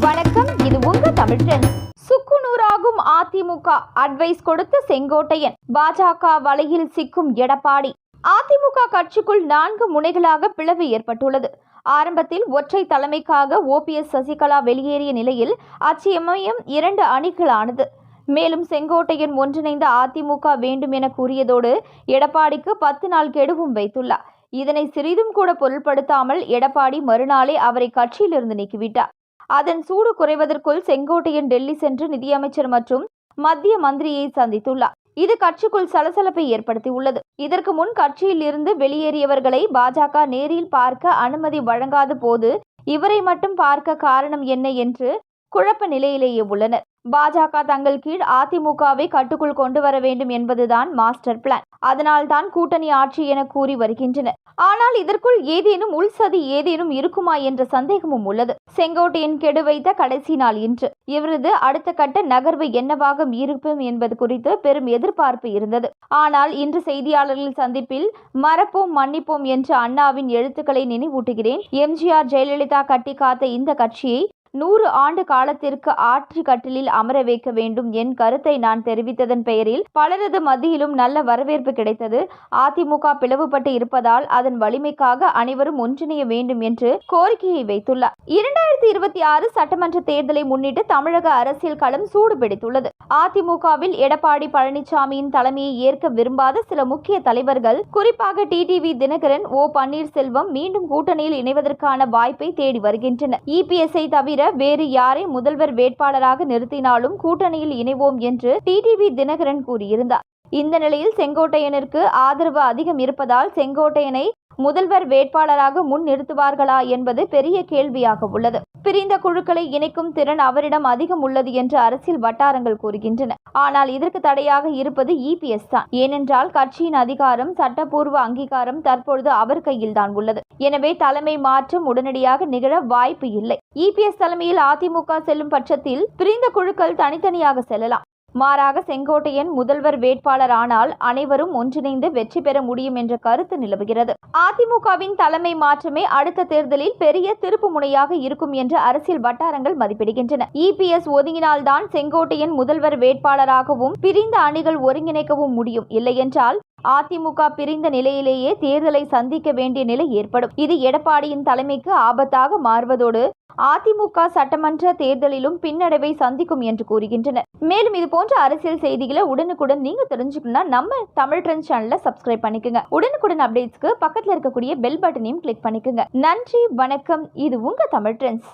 வணக்கம் இது உங்க தமிழ் சுக்குநூறாகும் அதிமுக அட்வைஸ் கொடுத்த செங்கோட்டையன். பாஜக வலையில் சிக்கும் எடப்பாடி. அதிமுக கட்சிக்குள் நான்கு முனைகளாக பிளவு ஏற்பட்டுள்ளது. ஆரம்பத்தில் ஒற்றை தலைமைக்காக ஓபிஎஸ் சசிகலா வெளியேறிய நிலையில் அச்சமயம் இரண்டு அணிகளானது. மேலும் செங்கோட்டையன் ஒன்றிணைந்த அதிமுக வேண்டும் என கூறியதோடு எடப்பாடிக்கு பத்து நாள் கெடுவும் வைத்துள்ளார். இதனை சிறிதும் கூட பொருட்படுத்தாமல் எடப்பாடி மறுநாளே அவரை கட்சியிலிருந்து நீக்கிவிட்டார். அதன் சூடு குறைவதற்குள் செங்கோட்டையன் டெல்லி சென்று நிதியமைச்சர் மற்றும் மத்திய மந்திரியை சந்தித்துள்ளார். இது கட்சிக்குள் சலசலப்பை ஏற்படுத்தியுள்ளது. இதற்கு முன் கட்சியில் இருந்து வெளியேறியவர்களை பாஜக நேரில் பார்க்க அனுமதி வழங்காத போது இவரை மட்டும் பார்க்க காரணம் என்ன என்று குழப்ப நிலையிலேயே உள்ளனர். பாஜக தங்கள் கீழ் அதிமுகவை கட்டுக்குள் கொண்டு வர வேண்டும் என்பதுதான் மாஸ்டர் பிளான். அதனால் தான் கூட்டணி ஆட்சி என கூறி வருகின்றனர். ஆனால் இதற்குள் ஏதேனும் உள்சதி ஏதேனும் இருக்குமா என்ற சந்தேகமும் உள்ளது. செங்கோட்டையின் கெடு வைத்த கடைசி நாள் இன்று. இவரது அடுத்த கட்ட நகர்வு என்னவாக இருக்கும் என்பது குறித்து பெரும் எதிர்பார்ப்பு இருந்தது. ஆனால் இன்று செய்தியாளர்கள் சந்திப்பில் மறப்போம் மன்னிப்போம் என்ற அண்ணாவின் எழுத்துக்களை நினைவூட்டுகிறேன். எம்ஜிஆர் ஜெயலலிதா கட்டி காத்த இந்த கட்சியை நூறு ஆண்டு காலத்திற்கு ஆற்று கட்டிலில் அமர வைக்க வேண்டும் என் கருத்தை நான் தெரிவித்ததன் பெயரில் பலரது மத்தியிலும் நல்ல வரவேற்பு கிடைத்தது. அதிமுக பிளவுபட்டு இருப்பதால் அதன் வலிமைக்காக அனைவரும் ஒன்றிணைய வேண்டும் என்று கோரிக்கையை வைத்துள்ளார். இரண்டாயிரத்தி இருபத்தி ஆறு சட்டமன்ற தேர்தலை முன்னிட்டு தமிழக அரசியல் களம் சூடு பிடித்துள்ளது அதிமுகவில் எடப்பாடி பழனிசாமியின் தலைமையை ஏற்க விரும்பாத சில முக்கிய தலைவர்கள் குறிப்பாக டிடிவி தினகரன் ஓ பன்னீர்செல்வம் மீண்டும் கூட்டணியில் இணைவதற்கான வாய்ப்பை தேடி வருகின்றனர். இபிஎஸ்ஐ தவிர வேறு யாரை முதல்வர் வேட்பாளராக நிறுத்தினாலும் கூட்டணியில் இணைவோம் என்று டிடிவி தினகரன் கூறியிருந்தார். இந்த நிலையில் செங்கோட்டையனிற்கு ஆதரவு அதிகம் இருப்பதால் செங்கோட்டையனை முதல்வர் வேட்பாளராக முன் நிறுத்துவார்களா என்பது பெரிய கேள்வியாக உள்ளது. பிரிந்த குழுக்களை இணைக்கும் திறன் அவரிடம் அதிகம் உள்ளது என்று அரசியல் வட்டாரங்கள் கூறுகின்றன. ஆனால் இதற்கு தடையாக இருப்பது இபிஎஸ் தான். ஏனென்றால் கட்சியின் அதிகாரம் சட்டப்பூர்வ அங்கீகாரம் தற்பொழுது அவர் கையில் தான் உள்ளது. எனவே தலைமை மாற்றம் உடனடியாக நிகழ வாய்ப்பு இல்லை. இபிஎஸ் தலைமையில் அதிமுக செல்லும் பட்சத்தில் பிரிந்த குழுக்கள் தனித்தனியாக செல்லலாம். மாறாக செங்கோட்டையன் முதல்வர் வேட்பாளர் ஆனால் அனைவரும் ஒன்றிணைந்து வெற்றி பெற முடியும் என்ற கருத்து நிலவுகிறது. அதிமுகவின் தலைமை மாற்றமே அடுத்த தேர்தலில் பெரிய திருப்பு முனையாக இருக்கும் என்று அரசியல் வட்டாரங்கள் மதிப்பிடுகின்றன. இபிஎஸ் ஒதுங்கினால்தான் செங்கோட்டையன் முதல்வர் வேட்பாளராகவும் பிரிந்த அணிகள் ஒருங்கிணைக்கவும் முடியும். இல்லையென்றால் அதிமுக பிரிந்த நிலையிலேயே தேர்தலை சந்திக்க வேண்டிய நிலை ஏற்படும். இது எடப்பாடியின் தலைமைக்கு ஆபத்தாக மாறுவதோடு அதிமுக சட்டமன்ற தேர்தலிலும் பின்னடைவை சந்திக்கும் என்று கூறுகின்றனர். மேலும் இது போன்ற அரசியல் செய்திகளை உடனுக்குடன் நீங்க தெரிஞ்சுக்கணும்னா நம்ம தமிழ் ட்ரெண்ட் சேனலை சப்ஸ்கிரைப் பண்ணிக்கோங்க. உடனுக்குடன் அப்டேட்ஸ்க்கு பக்கத்தில் இருக்கக்கூடிய பெல் பட்டனையும் கிளிக் பண்ணிக்கோங்க. நன்றி வணக்கம். இது உங்க தமிழ் ட்ரெண்ட்ஸ்.